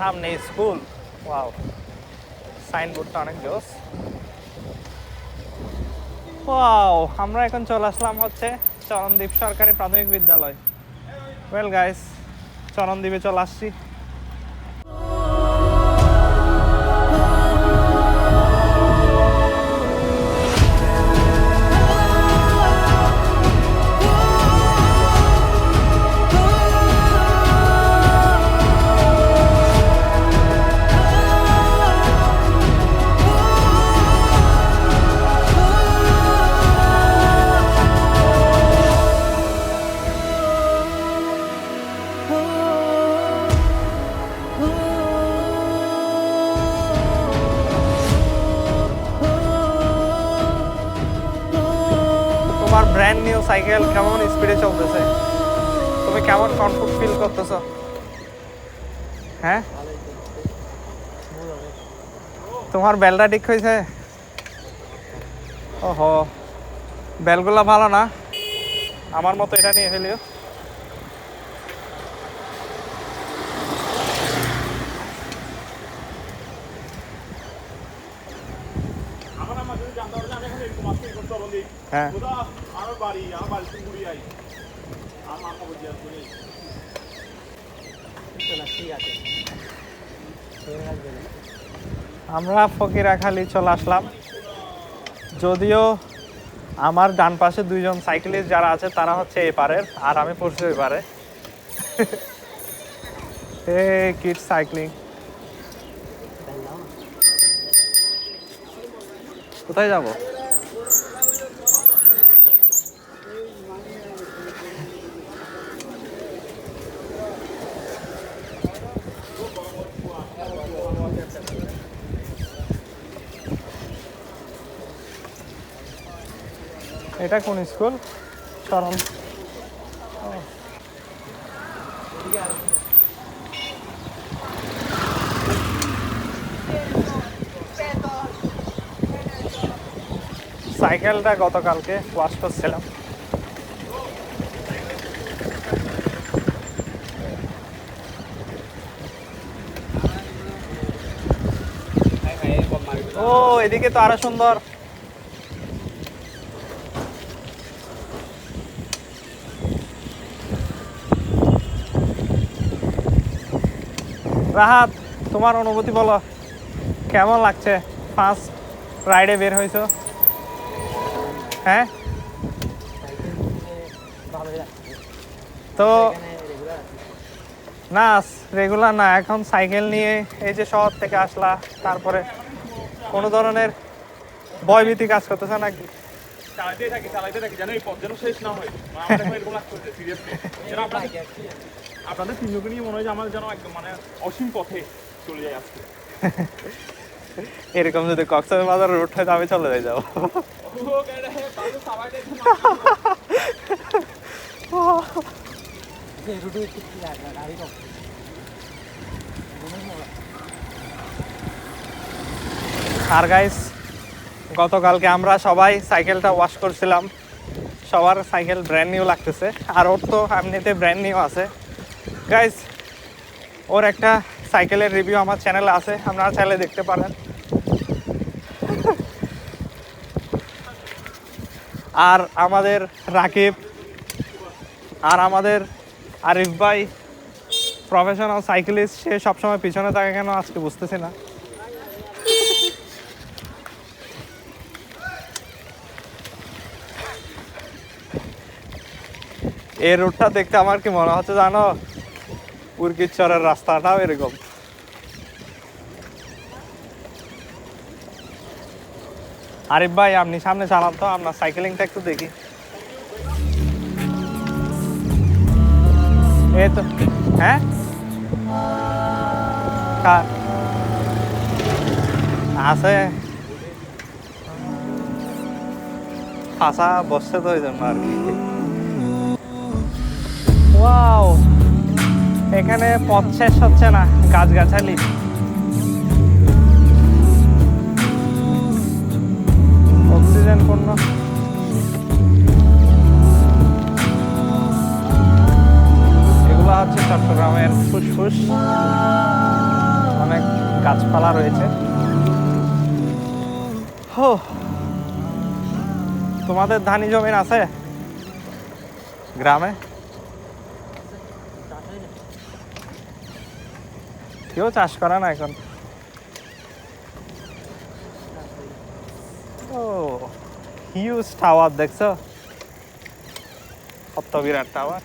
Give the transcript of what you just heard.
সামনে school. Wow, সাইনবোর্ডটা অনেক জোস। ওয়াও, আমরা এখন চলে আসলাম হচ্ছে চরণদ্বীপ সরকারি প্রাথমিক বিদ্যালয়। ওয়েল গাইস চরণদ্বীপে চলে আসছি। তোমার ব্র্যান্ড নিউ সাইকেল কেমন স্পিডে চলতেছে? তুমি কেমন কমফোর্ট ফিল করতেছ? হ্যাঁ? তোমার বেলটা ঠিক হয়েছে? ওহো বেলগুলা ভালো না? আমার মতো এটা নিয়ে ফেলিও। হ্যাঁ। আমার ফকিরাখালি চলে আসলাম। যদিও আমার ডান পাশে দুইজন সাইকেলিস্ট যারা আছে তারা হচ্ছে এই পারের আর আমি পড়ছি ওই পারে। Hey kid cycling. কোথায় যাব? এটা কোন স্কুল? চরণ সাইকেলটা গতকালকে ওয়াশ করছিলাম। ও এদিকে তো আরও সুন্দর। রাহাত, তোমার অনুভূতি বলো। কেমন লাগছে? ফার্স্ট রাইডে বের হয়েছো? হ্যাঁ? তো না রেগুলার না, এখন সাইকেল নিয়ে এই যে শহর থেকে আসলা, তারপরে কোনো ধরনের ভয়ভীতি কাজ করতেছে নাকি? চালাইতে থাকি চালাইতে থাকি, যেন এই পথ যেন শেষ না হয়। আপনাদের তিনজনকে নিয়ে মনে হয় যে আমার যেন একদম মানে অসীম পথে চলে যায় আজকে। এরকম যদি কক্সবাজার বাজার রুট হয় আমি চলে যাই যাব। আর গাইস গতকালকে আমরা সবাই সাইকেলটা ওয়াশ করছিলাম। সবার সাইকেল ব্র্যান্ড নিউ লাগতেছে। আর ওর তো এমনিতে ব্র্যান্ড নিউ আছে। গাইস ওর একটা সাইকেলের রিভিউ আমার চ্যানেলে আছে, আপনারা চ্যানেলে দেখতে পারেন। আর আমাদের রাকিব, আর আমাদের আরিফ ভাই প্রফেশনাল সাইকেলিস্ট সে সবসময় পিছনে থাকে কেন আজকে বুঝতেছি না। এই রোডটা দেখতে আমার কি মনে হচ্ছে জানো? উর্কিচরের রাস্তাটাও এরকম। আরিফ ভাই, আপনি সামনে চালান তো, আপনার সাইকেলিংটা একটু দেখি। এই তো হ্যাঁ? আছে। ফাঁসা বসছে তো ওই জন্য আর কি। ওয়াও এখানে পথ শেষ হচ্ছে না, গাছগাছালি। অক্সিজেন পূর্ণ এগুলো হচ্ছে চট্টগ্রামের ফুসফুস। অনেক গাছপালা রয়েছে। হো, তোমাদের ধানি জমিন আছে? গ্রামে? কেউ চাষ করে না এখন। ও হিউজ টাওয়ার দেখছ? কত বিরাট টাওয়ার